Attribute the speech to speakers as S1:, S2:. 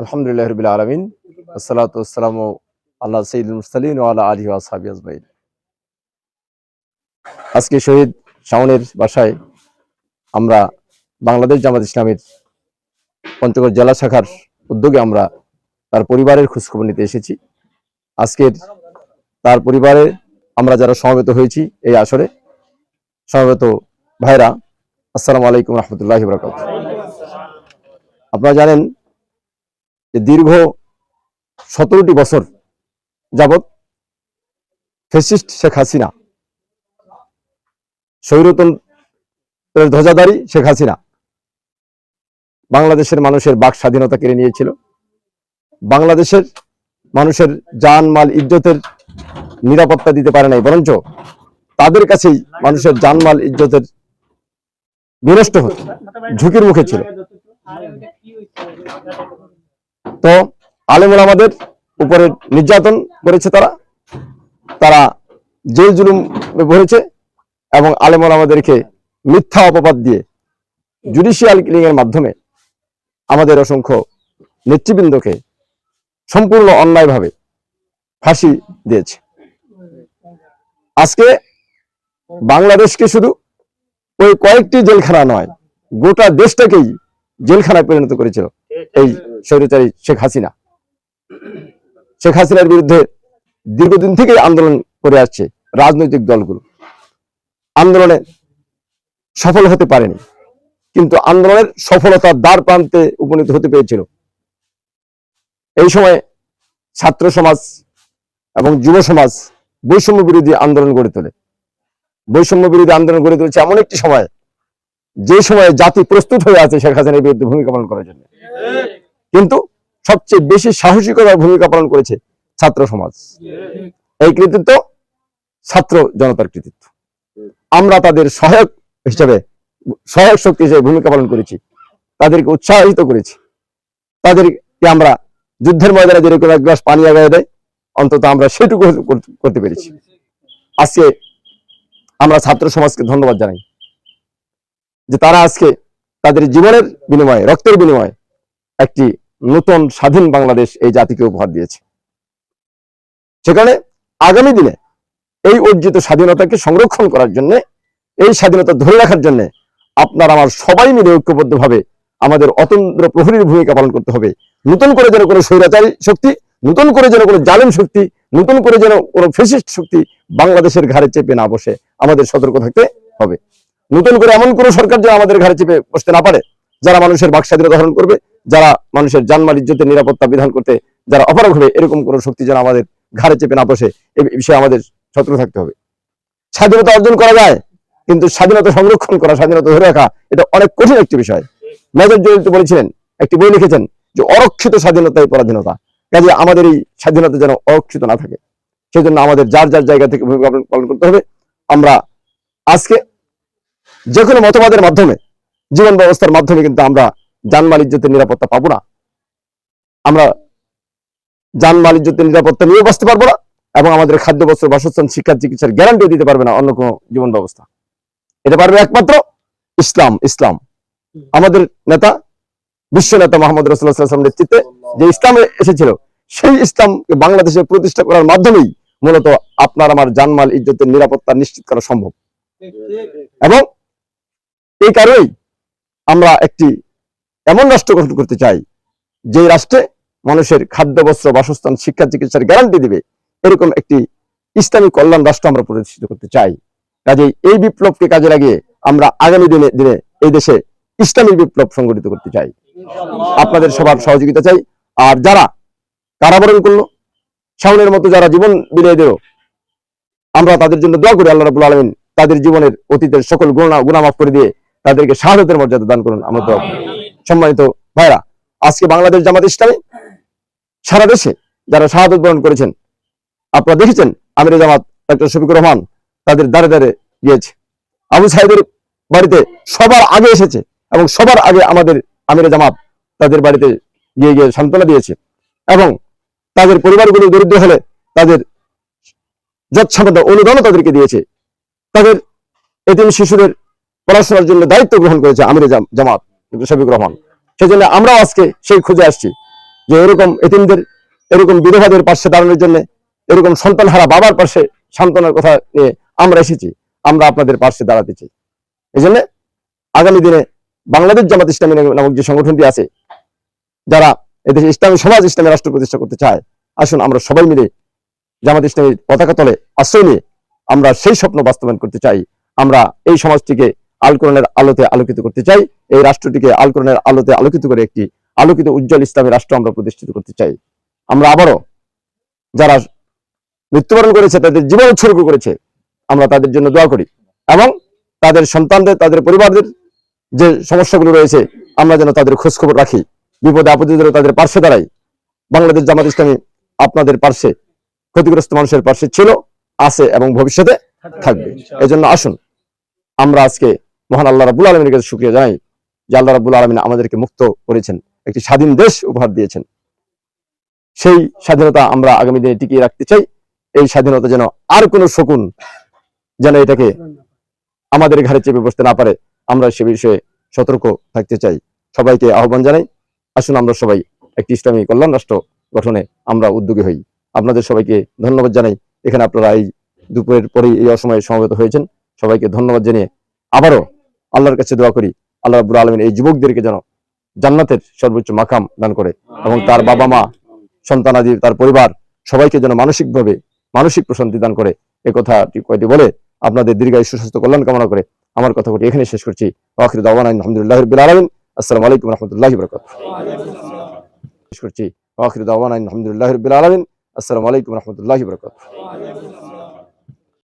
S1: আলহামদুলিল্লাহ রবিল আলমিন। আসসালাতাম আল্লাহ সঈদুল মুস্তালিন ও আল্লাহ আলী আসহাবি আজমাইন আজকে শহীদ শাওনের বাসায় আমরা বাংলাদেশ জামাত ইসলামের পঞ্চগড় জেলা শাখার উদ্যোগে আমরা তার পরিবারের খোঁজখবর নিতে এসেছি। আজকের তার পরিবারে আমরা যারা সমবেত হয়েছি এই আসরে, সমবেত ভাইরা, আসসালামু আলাইকুম রহমতুল্লাহ আপনারা জানেন যে দীর্ঘ সতেরোটি বছর যাবৎ ফেসিস্ট শেখ হাসিনা, স্বৈরতন্ত্রের ধ্বজাধারী শেখ হাসিনা বাংলাদেশের মানুষের বাক স্বাধীনতা কেড়ে নিয়েছিল। বাংলাদেশের মানুষের জান, মাল, ইজ্জতের নিরাপত্তা দিতে পারে নাই, বরঞ্চ তাদের কাছেই মানুষের জানমাল ইজ্জতের বিনষ্ট হতো ঝুঁকির মুখে ছিল। তো আলেমুল আমাদের উপরে নির্যাতন করেছে তারা। তারা জেল জুলুম ভরেছে এবং আলেমুল আমাদেরকে মিথ্যা অপবাদ দিয়ে জুডিশিয়াল কিলিং এর মাধ্যমে আমাদের অসংখ্য নেতৃবৃন্দকে সম্পূর্ণ অন্যায়ভাবে ফাঁসি দিয়েছে। আজকে বাংলাদেশকে শুধু ওই কয়েকটি জেলখানা নয়, গোটা দেশটাকেই জেলখানায় পরিণত করেছিল এই স্বৈরাচারী শেখ হাসিনা। শেখ হাসিনার বিরুদ্ধে দীর্ঘদিন থেকেই আন্দোলন করে আসছে রাজনৈতিক দলগুলো। আন্দোলনে সফল হতে পারেনি, কিন্তু আন্দোলনের সফলতার দ্বার প্রান্তে উপনীত হতে পেরেছিল। এই সময়ে ছাত্র সমাজ এবং যুব সমাজ বৈষম্য বিরোধী আন্দোলন গড়ে তোলে। বৈষম্য বিরোধী আন্দোলন গড়ে তুলেছে এমন একটি সময়, যে সময়ে জাতি প্রস্তুত হয়ে আছে শেখ হাসিনার বিরুদ্ধে ভূমিকা পালন করার জন্য। কিন্তু সবচেয়ে বেশি সাহসিকতার ভূমিকা পালন করেছে ছাত্র সমাজ। এই কৃতিত্ব ছাত্র জনতার কৃতিত্ব। আমরা তাদের সহায়ক হিসেবে, সহায়ক শক্তি হিসেবে ভূমিকা পালন করেছি। তাদেরকে উৎসাহিত করেছি। তাদেরকে আমরা যুদ্ধের ময়দানে যেরকম এক গ্লাস পানি আগায় দেয়, অন্তত আমরা সেটুকু করতে- করতে পেরেছি। আজকে আমরা ছাত্র সমাজকে ধন্যবাদ জানাই যে তারা আজকে তাদের জীবনের বিনিময়ে, রক্তের বিনিময়ে একটি নতুন স্বাধীন বাংলাদেশ এই জাতিকে উপহার দিয়েছে। সেখানে আগামী দিনে এই অর্জিত স্বাধীনতাকে সংরক্ষণ করার জন্য, এই স্বাধীনতা ধরে রাখার জন্য আপনার আমার সবাই মিলে ঐক্যবদ্ধভাবে আমাদের অতন্ত্র প্রহরীর ভূমিকা পালন করতে হবে। নতুন করে যেন কোনো স্বৈরাচারী শক্তি, নতুন করে যেন কোনো জালেম শক্তি, নতুন করে যেন কোনো ফেসিস্ট শক্তি বাংলাদেশের ঘাড়ে চেপে না বসে আমাদের সতর্ক থাকতে হবে। নতুন করে এমন কোনো সরকার যেন আমাদের ঘাড়ে চেপে বসতে না পারে, যারা মানুষের বাক স্বাধীনতা ধারণ করবে যারা মানুষের জানমাল, ইজ্জতের নিরাপত্তা বিধান করতে যারা অপারগ হবে, এরকম কোনো শক্তি যেন আমাদের ঘাড়ে চেপে না বসে এই বিষয়ে আমাদের সতর্ক থাকতে হবে। স্বাধীনতা অর্জন করা যায়, কিন্তু স্বাধীনতা সংরক্ষণ করা, স্বাধীনতা ধরে রাখা, এটা অনেক কঠিন একটি বিষয়। মেজর জলিত বলেছিলেন, একটি বই লিখেছেন, যে অরক্ষিত স্বাধীনতাই পরাধীনতা। কাজে আমাদের এই স্বাধীনতা যেন অরক্ষিত না থাকে সেই জন্য আমাদের যার যার জায়গা থেকে ভূমিকা পালন করতে হবে। আমরা আজকে যে কোনো মতবাদের মাধ্যমে, জীবন ব্যবস্থার মাধ্যমে কিন্তু আমরা জানমাল ইজ্জতের নিরাপত্তা পাবো না। আমরা জানমাল ইজ্জতের নিরাপত্তা নিয়ে বাঁচতে পারব না এবং আমাদের খাদ্য, বস্ত্র, বাসস্থান শিক্ষা চিকিৎসার গ্যারান্টি দিতে পারবে না অন্য কোনো জীবন ব্যবস্থা। এটা পারবে একমাত্র ইসলাম ইসলাম। আমাদের নেতা, বিশ্ব নেতা মোহাম্মদ রসুল্লাহাম নেতৃত্বে যে ইসলাম এসেছিল, সেই ইসলামকে বাংলাদেশে প্রতিষ্ঠা করার মাধ্যমেই মূলত আপনার আমার জানমাল ইজ্জতের নিরাপত্তা নিশ্চিত করা সম্ভব। এবং এই কারণেই আমরা একটি এমন রাষ্ট্র গঠন করতে চাই যে রাষ্ট্রে মানুষের খাদ্য, বস্ত্র, বাসস্থান, শিক্ষা, চিকিৎসার গ্যারান্টি দিবে, এরকম একটি ইসলামী কল্যাণ রাষ্ট্র আমরা প্রতিষ্ঠিত করতে চাই। কাজেই এই বিপ্লবকে কাজে লাগিয়ে আমরা আগামী দিনে দিনে এই দেশে ইসলামী বিপ্লব সংগঠিত করতে চাই। আপনাদের সবার সহযোগিতা চাই। আর যারা কারাবরণ করল, শাওনের মতো যারা জীবন বিলিয়ে দিল, আমরা তাদের জন্য দোয়া করি, আল্লাহ রাবুল আলমিন তাদের জীবনের অতীতের সকল গুণা গুণা মাফ করে দিয়ে তাদেরকে শাহাদতের মর্যাদা দান করুন। আমরা দোয়া করি। সম্মানিত ভাইরা, আজকে বাংলাদেশ জামাত ইসলামী সারা দেশে যারা শাহাদত বরণ করেছেন, আপনারা দেখেছেন আমির জামাত ডক্টর শফিকুর রহমান তাদের দ্বারে দ্বারে গিয়েছে। আবু সাহেবের বাড়িতে সবার আগে এসেছে এবং সবার আগে আমাদের আমির জামাত তাদের বাড়িতে গিয়ে গিয়ে সান্ত্বনা দিয়েছে এবং তাদের পরিবারগুলো দরিদ্র হলে তাদের যৎসামতা অনুদানও তাদেরকে দিয়েছে। তাদের এতিম শিশুদের পড়াশোনার জন্য দায়িত্ব গ্রহণ করেছে আমির জামাত। শফিকুর রহমান। সেই জন্য আমরাও আজকে সেই খুঁজে আসছি যে এরকম এতিমদের, এরকম বিধবাদের পাশে দাঁড়ানোর জন্য, এরকম সন্তানহারা বাবার পাশে সান্ত্বনার কথা নিয়ে আমরা এসেছি, আমরা আপনাদের পাশে দাঁড়াতে চাই। এই জন্য আগামী দিনে বাংলাদেশ জামাত ইসলামী নামক যে সংগঠনটি আছে, যারা এদেশে ইসলামী সমাজ, ইসলামী রাষ্ট্র প্রতিষ্ঠা করতে চায়, আসুন আমরা সবাই মিলে জামাত ইসলামীর পতাকা তলে আশ্রয় নিয়ে আমরা সেই স্বপ্ন বাস্তবায়ন করতে চাই। আমরা এই সমাজটিকে আল কোরআনের আলোতে আলোকিত করতে চাই। এই রাষ্ট্রটিকে আল কোরআনের আলোতে আলোকিত করে একটি আলোকিত উজ্জ্বল ইসলামী রাষ্ট্র আমরা প্রতিষ্ঠিত করতে চাই। আমরা আবারও যারা মৃত্যুবরণ করেছে তাদের জীবন উৎসর্গ করেছে আমরা তাদের জন্য দোয়া করি এবং তাদের সন্তানদের তাদের পরিবারদের যে সমস্যাগুলো রয়েছে আমরা যেন তাদের খোঁজখবর রাখি। বিপদে আপদে যেন তাদের পার্শ্বে দাঁড়াই। বাংলাদেশ জামাত ইসলামী আপনাদের পার্শ্বে ক্ষতিগ্রস্ত মানুষের পার্শ্বে ছিল আছে এবং ভবিষ্যতে থাকবে। এজন্য আসুন আমরা আজকে মহান আল্লাহ রাবুল আলমীর কাছে শুক্রিয়া জানাই যে আল্লাহ রাবুল আলমিন আমাদেরকে মুক্ত করেছেন, একটি স্বাধীন দেশ উপহার দিয়েছেন। সেই স্বাধীনতা আমরা আগামী দিনে টিকিয়ে রাখতে চাই। এই স্বাধীনতা যেন আর কোনো শকুন যেন এটাকে আমাদের ঘাড়ে চেপে বসতে না পারে, আমরা সে বিষয়ে সতর্ক থাকতে চাই। সবাইকে আহ্বান জানাই। আসুন আমরা সবাই একটি ইসলামী কল্যাণ রাষ্ট্র গঠনে আমরা উদ্যোগী হই। আপনাদের সবাইকে ধন্যবাদ জানাই। এখানে আপনারা এই দুপুরের পরেই এই অসময়ে সমবেত হয়েছেন। সবাইকে ধন্যবাদ জানিয়ে আবারও আল্লাহর কাছে দোয়া করি, আল্লাহ রাব্বুল আলমিন এই যুবকদেরকে যেন জান্নাতের সর্বোচ্চ মাকাম দান করে এবং তার বাবা মা সন্তানাদি তার পরিবার সবাইকে যেন মানসিকভাবে মানসিক প্রশান্তি দান করে। এ কথাটি কয়টি বলে, আপনাদের দীর্ঘায়ু সুস্বাস্থ্য কল্যাণ কামনা করে আমার কথা কটি এখানে শেষ করছি। আখির দাওয়ান আলহামদুলিল্লাহ রাব্বিল আলামিন। আসসালামু আলাইকুম রহমতুল্লাহি বারাকাতুহু। শেষ করছি। আখির দাওয়ান আলহামদুলিল্লাহ রাব্বিল আলামিন। আসসালামু আলাইকুম রহমতুল্লাহি বারাকাতুহু।